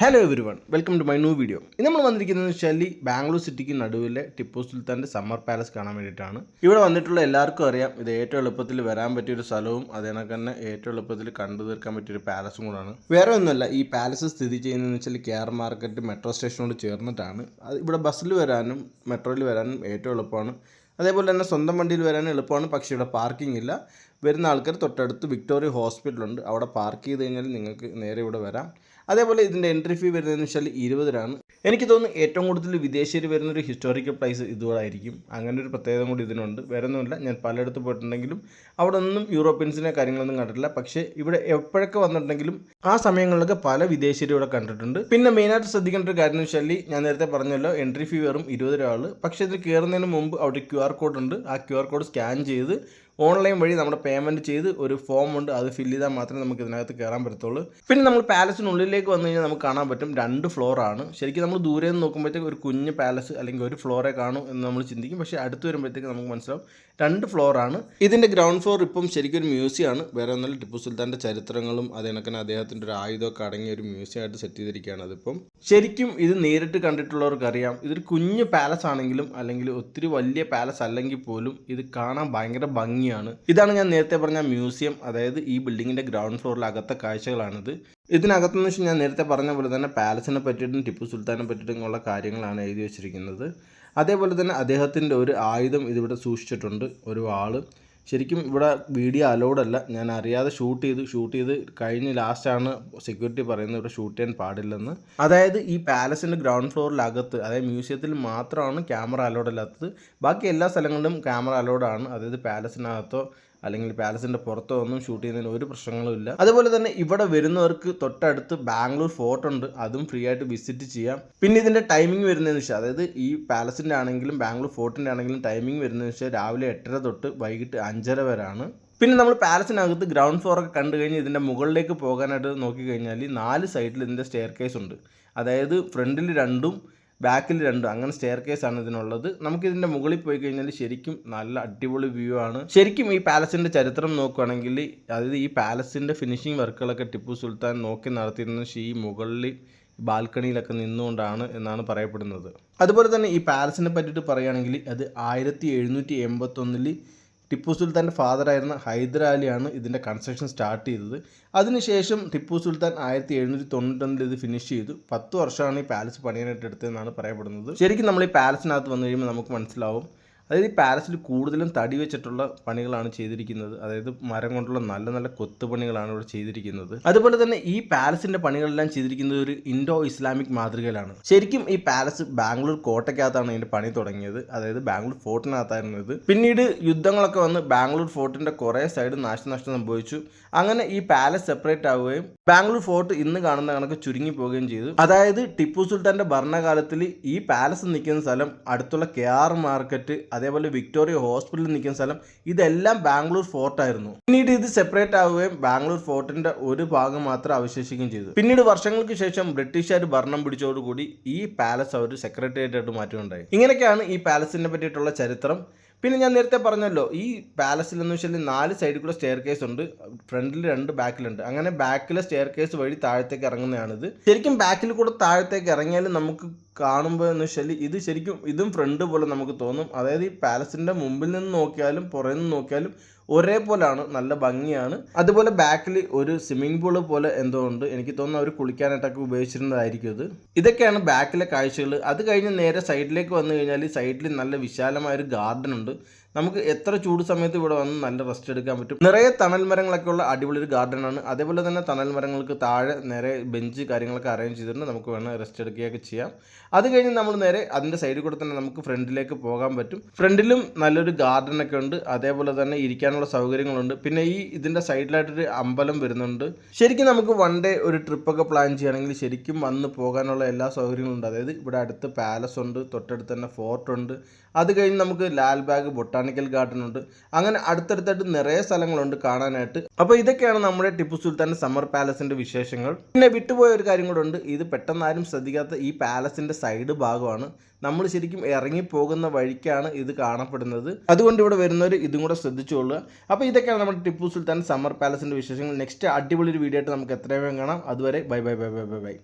Hello everyone welcome to my new video ഇന്ന് നമ്മൾ വന്നിരിക്കുന്നത് വെച്ചാൽ ബാംഗ്ലൂർ സിറ്റിക്ക് നടുവിലെ ടിപ്പു സുൽത്താന്റെ സമ്മർ പാലസ് കാണാൻ വേണ്ടിയിട്ടാണ്. ഇവിടെ വന്നിട്ടുള്ള എല്ലാവർക്കും അറിയാം ഇത് ഏറ്റവും എളുപ്പത്തിൽ വരാൻ പറ്റിയൊരു സ്ഥലവും അതേണക്ക് തന്നെ ഏറ്റവും എളുപ്പത്തിൽ കണ്ടു തീർക്കാൻ പറ്റിയൊരു പാലസും കൂടാണ്. വേറെ ഒന്നുമല്ല ഈ പാലസ് സ്ഥിതി ചെയ്യുന്നതെന്ന് വെച്ചാൽ കെ ആർ മാർക്കറ്റ് മെട്രോ സ്റ്റേഷനോട് ചേർന്നിട്ടാണ്. ഇവിടെ ബസ്സിൽ വരാനും മെട്രോയിൽ വരാനും ഏറ്റവും എളുപ്പമാണ്. അതേപോലെ തന്നെ സ്വന്തം വണ്ടിയിൽ വരാനും എളുപ്പമാണ് പക്ഷേ ഇവിടെ പാർക്കിംഗ് ഇല്ല. വരുന്ന ആൾക്കാർ തൊട്ടടുത്ത് വിക്ടോറിയ ഹോസ്പിറ്റലുണ്ട് അവിടെ പാർക്ക് ചെയ്ത് കഴിഞ്ഞാൽ നിങ്ങൾക്ക് നേരെ ഇവിടെ വരാം. അതേപോലെ ഇതിന്റെ എൻട്രി ഫീ വരുന്നതെന്ന് വെച്ചാൽ ഇരുപത് രൂപയാണ് എനിക്ക് തോന്നുന്നു ഏറ്റവും കൂടുതൽ വിദേശീയർ വരുന്ന ഒരു ഹിസ്റ്റോറിക്കൽ പ്ലേസ് ഇതുകൂടായിരിക്കും. അങ്ങനെ ഒരു പ്രത്യേകത കൂടി ഇതിനുണ്ട്. വേറെ ഒന്നുമില്ല ഞാൻ പലയിടത്ത് പോയിട്ടുണ്ടെങ്കിലും അവിടെ ഒന്നും യൂറോപ്യൻസിനെ കാര്യങ്ങളൊന്നും കണ്ടിട്ടില്ല. പക്ഷേ ഇവിടെ എപ്പോഴൊക്കെ വന്നിട്ടുണ്ടെങ്കിലും ആ സമയങ്ങളിലൊക്കെ പല വിദേശീയരും ഇവിടെ കണ്ടിട്ടുണ്ട്. പിന്നെ മെയിനായിട്ട് ശ്രദ്ധിക്കേണ്ട ഒരു കാര്യം എന്ന് വെച്ചാൽ ഞാൻ നേരത്തെ പറഞ്ഞല്ലോ എൻട്രി ഫീ വെറും ഇരുപത് രൂപ പക്ഷേ ഇതിൽ കയറുന്നതിന് മുമ്പ് അവിടെ ക്യു ആർ കോഡ് ഉണ്ട്. ആ ക്യു ആർ കോഡ് സ്കാൻ ചെയ്ത് ഓൺലൈൻ വഴി നമ്മുടെ പേയ്മെന്റ് ചെയ്ത് ഒരു ഫോം ഉണ്ട് അത് ഫില്ല് ചെയ്താൽ മാത്രമേ നമുക്ക് ഇതിനകത്ത് കയറാൻ പറ്റത്തുള്ളൂ. പിന്നെ നമ്മൾ പാലസിനുള്ളിലേക്ക് വന്നു കഴിഞ്ഞാൽ നമുക്ക് കാണാൻ പറ്റും രണ്ട് ഫ്ലോറാണ് ശരിക്കും നമ്മൾ ദൂരെ നിന്ന് നോക്കുമ്പോഴത്തേക്ക് ഒരു കുഞ്ഞ് പാലസ് അല്ലെങ്കിൽ ഒരു ഫ്ലോറെ കാണും എന്ന് നമ്മൾ ചിന്തിക്കും. പക്ഷേ അടുത്ത് വരുമ്പോഴത്തേക്ക് നമുക്ക് മനസ്സിലാവും രണ്ട് ഫ്ലോറാണ് ഇതിന്റെ ഗ്രൗണ്ട് ഫ്ലോർ ഇപ്പം ശരിക്കും ഒരു മ്യൂസിയമാണ് വേറെ ഒന്നല്ല ടിപ്പു സുൽത്താന്റെ ചരിത്രങ്ങളും അതേണക്കനെ അദ്ദേഹത്തിന്റെ ഒരു ആയുധമൊക്കെ അടങ്ങിയ ഒരു മ്യൂസിയം ആയിട്ട് സെറ്റ് ചെയ്തിരിക്കുകയാണ് അതിപ്പം. ശരിക്കും ഇത് നേരിട്ട് കണ്ടിട്ടുള്ളവർക്ക് അറിയാം. ഇതൊരു കുഞ്ഞ് പാലസ് ആണെങ്കിലും അല്ലെങ്കിൽ ഒത്തിരി വലിയ പാലസ് അല്ലെങ്കിൽ പോലും ഇത് കാണാൻ ഭയങ്കര ഭംഗിയാണ്. ഇതാണ് ഞാൻ നേരത്തെ പറഞ്ഞ മ്യൂസിയം അതായത് ഈ ബിൽഡിങ്ങിന്റെ ഗ്രൗണ്ട് ഫ്ലോറിൽ അകത്തെ കാഴ്ചകളാണിത്. ഇതിനകത്തെന്ന് വെച്ചാൽ ഞാൻ നേരത്തെ പറഞ്ഞ പോലെ തന്നെ പാലസിനെ പറ്റിയിട്ടും ടിപ്പു സുൽത്താനെ പറ്റിയിട്ടും ഉള്ള കാര്യങ്ങളാണ് എഴുതി വെച്ചിരിക്കുന്നത്. അതേപോലെ തന്നെ അദ്ദേഹത്തിന്റെ ഒരു ആയുധം ഇതിവിടെ സൂക്ഷിച്ചിട്ടുണ്ട്. ഒരു വാൾ. ശരിക്കും ഇവിടെ വീഡിയോ അലൗഡ് അല്ല. ഞാൻ അറിയാതെ ഷൂട്ട് ചെയ്തു ഷൂട്ട് ചെയ്ത് കഴിഞ്ഞ് ലാസ്റ്റാണ് സെക്യൂരിറ്റി പറയുന്നത് ഇവിടെ ഷൂട്ട് ചെയ്യാൻ പാടില്ലെന്ന്. അതായത് ഈ പാലസിന്റെ ഗ്രൗണ്ട് ഫ്ലോറിലകത്ത് അതായത് മ്യൂസിയത്തിൽ മാത്രമാണ് ക്യാമറ അലൗഡ് അല്ലാത്തത്. ബാക്കി എല്ലാ സ്ഥലങ്ങളിലും ക്യാമറ അലൗഡ് ആണ്. അതായത് പാലസിനകത്തോ അല്ലെങ്കിൽ പാലസിന്റെ പുറത്തോ ഒന്നും ഷൂട്ട് ചെയ്യുന്നതിന് ഒരു പ്രശ്നങ്ങളും ഇല്ല. അതുപോലെ തന്നെ ഇവിടെ വരുന്നവർക്ക് തൊട്ടടുത്ത് ബാംഗ്ലൂർ ഫോർട്ട് ഉണ്ട്. അതും ഫ്രീ ആയിട്ട് വിസിറ്റ് ചെയ്യാം. പിന്നെ ഇതിന്റെ ടൈമിംഗ് വരുന്നതെന്ന് വെച്ചാൽ അതായത് ഈ പാലസിന്റെ ആണെങ്കിലും ബാംഗ്ലൂർ ഫോർട്ടിന്റെ ആണെങ്കിലും ടൈമിംഗ് വരുന്നതെന്ന് വെച്ചാൽ രാവിലെ എട്ടര തൊട്ട് വൈകിട്ട് അഞ്ചര വരെയാണ്. പിന്നെ നമ്മൾ പാലസിനകത്ത് ഗ്രൗണ്ട് ഫ്ലോർ ഒക്കെ കണ്ടു കഴിഞ്ഞ് ഇതിന്റെ മുകളിലേക്ക് പോകാനായിട്ട് നോക്കിക്കഴിഞ്ഞാൽ നാല് സൈഡിൽ ഇതിന്റെ സ്റ്റെയർ കേസ് ഉണ്ട്. അതായത് ഫ്രണ്ടിൽ രണ്ടും ബാക്കിൽ രണ്ട്. അങ്ങനെ സ്റ്റെയർ കേസ് ആണ് ഇതിനുള്ളത്. നമുക്ക് ഇതിന്റെ മുകളിൽ പോയി കഴിഞ്ഞാൽ ശരിക്കും നല്ല അടിപൊളി വ്യൂ ആണ്. ശരിക്കും ഈ പാലസിന്റെ ചരിത്രം നോക്കുകയാണെങ്കിൽ അതായത് ഈ പാലസിന്റെ ഫിനിഷിംഗ് വർക്കുകളൊക്കെ ടിപ്പു സുൽത്താൻ നോക്കി നടത്തിയിരുന്നത് ഈ മുകളിൽ ബാൽക്കണിയിലൊക്കെ നിന്നുകൊണ്ടാണ് എന്നാണ് പറയപ്പെടുന്നത്. അതുപോലെ തന്നെ ഈ പാലസിനെ പറ്റിയിട്ട് പറയുകയാണെങ്കിൽ അത് ആയിരത്തി എഴുന്നൂറ്റി എൺപത്തൊന്നിൽ ടിപ്പു സുൽത്താന്റെ ഫാദറായിരുന്ന ഹൈദരാലിയാണ് ഇതിന്റെ കൺസ്ട്രക്ഷൻ സ്റ്റാർട്ട് ചെയ്തത്. അതിനുശേഷം ടിപ്പു സുൽത്താൻ ആയിരത്തി എഴുന്നൂറ്റി തൊണ്ണൂറ്റൊന്നിൽ ഇത് ഫിനിഷ് ചെയ്തു. പത്ത് വർഷമാണ് ഈ പാലസ് പണിയാനായിട്ട് എടുത്തതെന്നാണ് പറയപ്പെടുന്നത്. ശരിക്കും നമ്മൾ ഈ പാലസിനകത്ത് വന്നു കഴിയുമ്പോൾ നമുക്ക് മനസ്സിലാവും. അതായത് ഈ പാലസിൽ കൂടുതലും തടി വെച്ചിട്ടുള്ള പണികളാണ് ചെയ്തിരിക്കുന്നത്. അതായത് മരം കൊണ്ടുള്ള നല്ല നല്ല കൊത്തുപണികളാണ് ഇവിടെ ചെയ്തിരിക്കുന്നത്. അതുപോലെ തന്നെ ഈ പാലസിന്റെ പണികളെല്ലാം ചെയ്തിരിക്കുന്നത് ഒരു ഇൻഡോ ഇസ്ലാമിക് മാതൃകയിലാണ്. ശരിക്കും ഈ പാലസ് ബാംഗ്ലൂർ കോട്ടയ്ക്കകത്താണ് ഇതിന്റെ പണി തുടങ്ങിയത്. അതായത് ബാംഗ്ലൂർ ഫോർട്ടിനകത്തായിരുന്നു ഇത് പിന്നീട് യുദ്ധങ്ങളൊക്കെ വന്ന് ബാംഗ്ലൂർ ഫോർട്ടിന്റെ കുറേ സൈഡ് നാശനഷ്ടം സംഭവിച്ചു. അങ്ങനെ ഈ പാലസ് സെപ്പറേറ്റ് ആവുകയും ബാംഗ്ലൂർ ഫോർട്ട് ഇന്ന് കാണുന്ന കണക്ക് ചുരുങ്ങി പോവുകയും ചെയ്തു. അതായത് ടിപ്പു സുൽത്താന്റെ ഭരണകാലത്തിൽ ഈ പാലസ് നിൽക്കുന്ന സ്ഥലം അടുത്തുള്ള കെ ആർ മാർക്കറ്റ് അതേപോലെ വിക്ടോറിയ ഹോസ്പിറ്റലിൽ നിൽക്കുന്ന സ്ഥലം ഇതെല്ലാം ബാംഗ്ലൂർ ഫോർട്ടായിരുന്നു പിന്നീട് ഇത് സെപ്പറേറ്റ് ആവുകയും ബാംഗ്ലൂർ ഫോർട്ടിന്റെ ഒരു ഭാഗം മാത്രം അവശേഷിക്കുകയും ചെയ്തു. പിന്നീട് വർഷങ്ങൾക്ക് ശേഷം ബ്രിട്ടീഷുകാർ ഭരണം പിടിച്ചതോടുകൂടി ഈ പാലസ് അവർ സെക്രട്ടേറിയറ്റ് ആയിട്ട് മാറ്റുകയുണ്ടായി. ഇങ്ങനെയൊക്കെയാണ് ഈ പാലസിനെ പറ്റിയിട്ടുള്ള ചരിത്രം. പിന്നെ ഞാൻ നേരത്തെ പറഞ്ഞല്ലോ ഈ പാലസിൽ എന്ന് വെച്ചാൽ നാല് സൈഡിൽ കൂടെ സ്റ്റെയർ കേസ് ഉണ്ട് ഫ്രണ്ടിൽ രണ്ട് ബാക്കിലുണ്ട്. അങ്ങനെ ബാക്കിലെ സ്റ്റെയർ കേസ് വഴി താഴത്തേക്ക് ഇറങ്ങുന്നതാണിത്. ശരിക്കും ബാക്കിൽ കൂടെ താഴത്തേക്ക് ഇറങ്ങിയാൽ നമുക്ക് കാണുമ്പോൾ എന്ന് വെച്ചാൽ ഇത് ശരിക്കും ഇതും ഫ്രണ്ട് പോലെ നമുക്ക് തോന്നും. അതായത് ഈ പാലസിന്റെ മുമ്പിൽ നിന്ന് നോക്കിയാലും പുറകിൽ നിന്ന് നോക്കിയാലും ഒരേപോലാണ് നല്ല ഭംഗിയാണ്. അതുപോലെ ബാക്കിൽ ഒരു സ്വിമ്മിംഗ് പൂൾ പോലെ എന്തോ ഉണ്ട്. എനിക്ക് തോന്നുന്നു അവർ കുളിക്കാനായിട്ടൊക്കെ ഉപയോഗിച്ചിരുന്നതായിരിക്കും ഇത്. ഇതൊക്കെയാണ് ബാക്കിലെ കാഴ്ചകൾ അത് കഴിഞ്ഞ് നേരെ സൈഡിലേക്ക് വന്നു കഴിഞ്ഞാൽ സൈഡിൽ നല്ല വിശാലമായ ഒരു ഗാർഡൻ ഉണ്ട്. നമുക്ക് എത്ര ചൂട് സമയത്ത് ഇവിടെ വന്ന് നല്ല റെസ്റ്റ് എടുക്കാൻ പറ്റും? നിറയെ തണൽ മരങ്ങളൊക്കെ ഉള്ള അടിപൊളി ഒരു ഗാർഡൻ ആണ്. അതേപോലെ തന്നെ തണൽ മരങ്ങൾക്ക് താഴെ നേരെ ബെഞ്ച് കാര്യങ്ങളൊക്കെ അറേഞ്ച് ചെയ്തിട്ടുണ്ട്. നമുക്ക് വേണം റെസ്റ്റ് എടുക്കുകയൊക്കെ ചെയ്യാം. അത് കഴിഞ്ഞ് നമ്മൾ നേരെ അതിന്റെ സൈഡിൽ കൂടെ തന്നെ നമുക്ക് ഫ്രണ്ടിലേക്ക് പോകാൻ പറ്റും. ഫ്രണ്ടിലും നല്ലൊരു ഗാർഡൻ ഒക്കെ ഉണ്ട്. അതേപോലെ തന്നെ ഇരിക്കാനുള്ള സൗകര്യങ്ങളുണ്ട്. പിന്നെ ഈ ഇതിന്റെ സൈഡിലായിട്ടൊരു അമ്പലം വരുന്നുണ്ട്. ശരിക്കും നമുക്ക് വൺ ഡേ ഒരു ട്രിപ്പൊക്കെ പ്ലാൻ ചെയ്യുകയാണെങ്കിൽ ശരിക്കും വന്ന് പോകാനുള്ള എല്ലാ സൗകര്യങ്ങളും ഉണ്ട് അതായത് ഇവിടെ അടുത്ത് പാലസ് ഉണ്ട് തൊട്ടടുത്ത് തന്നെ ഫോർട്ട് ഉണ്ട്. അത് കഴിഞ്ഞ് നമുക്ക് ലാൽബാഗ് ബൊട്ടാണിക്കൽ ഗാർഡൻ ഉണ്ട്. അങ്ങനെ അടുത്തടുത്തായിട്ട് നിറയെ സ്ഥലങ്ങളുണ്ട് കാണാനായിട്ട്. അപ്പോൾ ഇതൊക്കെയാണ് നമ്മുടെ ടിപ്പു സുൽത്താന്റെ സമ്മർ പാലസിന്റെ വിശേഷങ്ങൾ. പിന്നെ വിട്ടുപോയ ഒരു കാര്യം കൂടെ ഉണ്ട്. ഇത് പെട്ടെന്ന് ആരും ശ്രദ്ധിക്കാത്ത ഈ പാലസിന്റെ സൈഡ് ഭാഗമാണ്. നമ്മൾ ശരിക്കും ഇറങ്ങി പോകുന്ന വഴിക്കാണ് ഇത് കാണപ്പെടുന്നത്. അതുകൊണ്ട് ഇവിടെ വരുന്നവർ ഇതും കൂടെ ശ്രദ്ധിച്ചുകൊള്ളുക അപ്പോൾ ഇതൊക്കെയാണ് നമ്മുടെ ടിപ്പു സുൽത്താൻ സമ്മർ പാലസിന്റെ വിശേഷങ്ങൾ. നെക്സ്റ്റ് അടിപൊളി ഒരു വീഡിയോ ആയിട്ട് നമുക്ക് എത്രയും വേഗം കാണാം. അതുവരെ bye bye bye bye bye bye.